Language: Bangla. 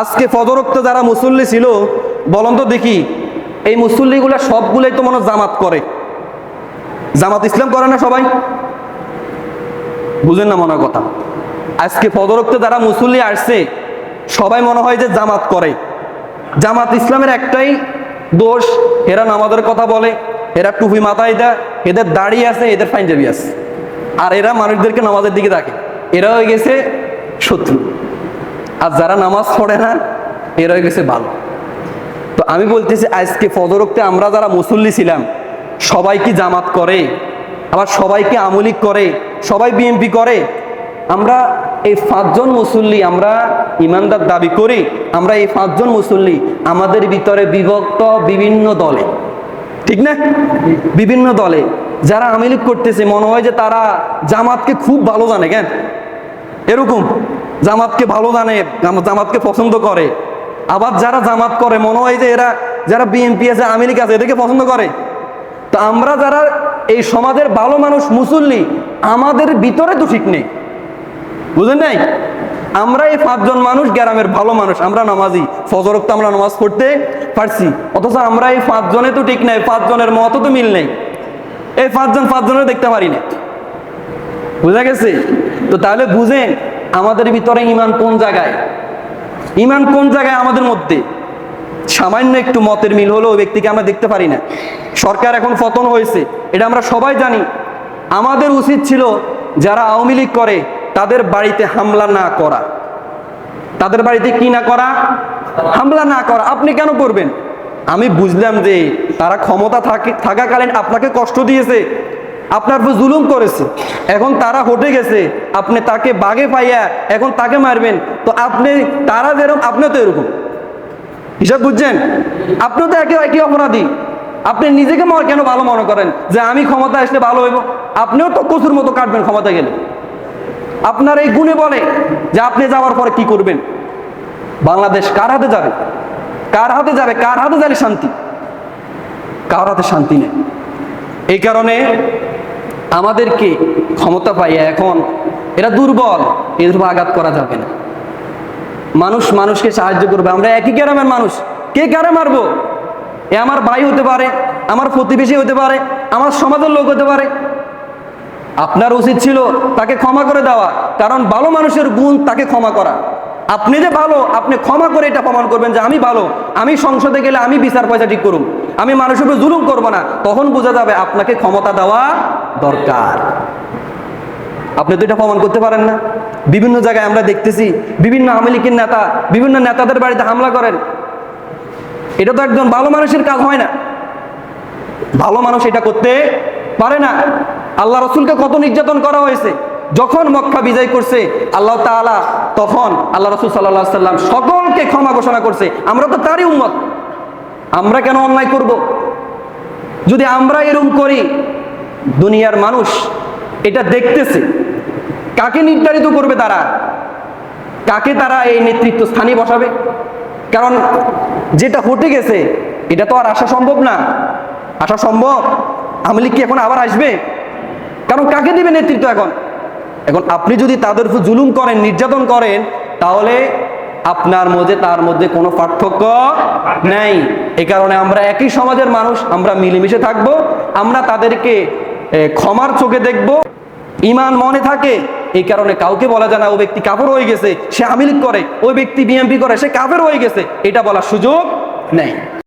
আজকে ফজরক্ত যারা মুসল্লি ছিল, বলন তো দেখি, এই মুসল্লিগুলা সবগুলোই তো মনে জামাত করে। জামাত ইসলাম করে না সবাই? বুঝেন না মনে কথা। আজকে ফজরক্ত যারা মুসল্লি আসছে, সবাই মনে হয় যে জামাত করে। জামাত ইসলামের একটাই দোষ, এরা নামাজের কথা বলে, এরা টুপি মাথায় দেয়, এদের দাড়ি আছে, এদের পাঞ্জাবি আছে। আর এরা মানুষদেরকে নামাজের দিকে রাখে এরা হয়ে গেছে শত্রু। আর যারা নামাজ পড়ে না, এরা হয়ে গেছে ভালো। তো আমি বলতেছি, আজকে ফজরক্তে আমরা যারা মুসল্লি ছিলাম, সবাই কি জামাত করে? আবার সবাই কি আমলিক করে? সবাই বিএমপি করে? আমরা এই পাঁচজন মুসল্লি আমরা ইমানদার দাবি করি, আমরা এই পাঁচজন মুসল্লি আমাদের ভিতরে বিভক্ত বিভিন্ন দলে। ঠিক না? বিভিন্ন দলে। যারা আমিলিক করতেছে, মনে হয় যে তারা জামাতকে খুব ভালো জানে, কেন? এরকম। জামাতকে ভালো জানে জামাতকে পছন্দ করে। আবার যারা জামাত করে, মনে হয় যে এরা যারা বিএনপি আছে আমেরিকা আছে, এদেরকে পছন্দ করে। তো আমরা যারা এই সমাজের ভালো মানুষ, মুসল্লি, আমাদের ভিতরে তো ঠিক নেই। বুঝলেন নাই? আমরা এই পাঁচজন মানুষ গ্রামের ভালো মানুষ, আমরা নামাজি। ফজরক্ত আমরা নামাজ পড়তে পারছি। অথচ আমরা এই পাঁচজনে তো ঠিক নাই, পাঁচজনের মতো তো মিল নেই। এই পাঁচজন পাঁচজনের দেখতে পারি না। বুঝা গেছে? তো তাহলে বুঝেন আমাদের ভিতরে ইমান কোন জায়গায়? ইমান কোন জায়গায় আমাদের মধ্যে? সামান্য একটু মতের মিল হলো ওই ব্যক্তিকে আমরা দেখতে পারি না। সরকার এখন পতন হয়েছে, এটা আমরা সবাই জানি। আমাদের উচিত ছিল যারা আওয়ামী লীগ করে, তাদের বাড়িতে হামলা না করা। তাদের বাড়িতে কি না করা? হামলা না করা। আপনি কেন করবেন? আমি বুঝলাম যে তারা ক্ষমতা থাকে থাকাকালীন আপনাকে কষ্ট দিয়েছে। আপনার উপর জুলুম করেছে। এখন তারা হটে গেছে, আপনি তাকে বাগে পাইয়া এখন তাকে মারবেন। তো আপনি, তারা যেরকম, আপনিও তো এরকম। হিসাব বুঝছেন? আপনিও তো একে একই অপরাধী। আপনি নিজেকে ম- কেন ভালো মনে করেন? যে আমি ক্ষমতা আসলে ভালো হইব। আপনিও তো কচুর মতো কাটবেন ক্ষমতা গেলে। আপনার এই গুণে বলে যে আপনি যাওয়ার পরে কি করবেন? বাংলাদেশ কার হাতে যাবে? কার হাতে যাবে? কার হাতে যাবে শান্তি? কার হাতে শান্তি নেই? এই কারণে আমাদেরকে ক্ষমতা পাইয়া এখন এরা দুর্বল, এদের আঘাত করা যাবে না। মানুষ মানুষকে সাহায্য করবে। আমরা একই গ্রামের মানুষ। কে কারে মারবো? এ আমার ভাই হতে পারে, আমার প্রতিবেশী হতে পারে, আমার সমাজের লোক হতে পারে। আপনার উচিত ছিল তাকে ক্ষমা করে দেওয়া, কারণ ভালো মানুষের গুণ তাকে ক্ষমা করা। আপনি যে ভালো, আপনি ক্ষমা করে এটা প্রমাণ করবেন যে আমি ভালো। আমি সংসদে গেলে আমি বিচার পয়সা ঠিক করুন আমি মানুষের উপর জুলুম করব না। তখন বোঝা যাবে আপনাকে ক্ষমতা দেওয়া দরকার। আপনি তো এটা প্রমাণ করতে পারেন না? বিভিন্ন জায়গায় আমরা দেখতেছি, বিভিন্ন আওয়ামী লীগের নেতা, বিভিন্ন নেতাদের বাড়িতে হামলা করেন। এটা তো একজন ভালো মানুষের কাজ হয় না। ভালো মানুষ এটা করতে পারে না। আল্লাহ রসুলকে কত নির্যাতন করা হয়েছে? যখন মক্কা বিজয় করছে, আল্লাহ তখন আল্লাহ রসুল সাল্লাহ সাল্লাম সকলকে ক্ষমা ঘোষণা করছে। আমরা তো তারই উম্মত। আমরা কেন অন্যায় করব? যদি আমরা এরকম করি, দুনিয়ার মানুষ এটা দেখতেছে, কাকে নির্ধারিত করবে তারা? কাকে তারা এই নেতৃত্ব স্থানে বসাবে? কারণ যেটা ঘটে গেছে, এটা তো আর আসা সম্ভব না। আসা সম্ভব? আমলি কি এখন আবার আসবে? কারণ কাকে দিবে নেতৃত্ব এখন? এখন আপনি যদি তাদের উপর জুলুম করেন, নির্যাতন করেন, তাহলে আপনার মধ্যে, তার মধ্যে কোনো পার্থক্য নেই। এ কারণে আমরা একই সমাজের মানুষ, আমরা মিলেমিশে থাকব, আমরা তাদেরকে ক্ষমার চোখে দেখব, ইমান মনে থাকে। এই কারণে কাউকে বলা যায় না, ও ব্যক্তি কাপড় হয়ে গেছে, সে আমিলিক করে ওই ব্যক্তি বিএমপি করে, সে কাপের হয়ে গেছে। এটা বলার সুযোগ নেই।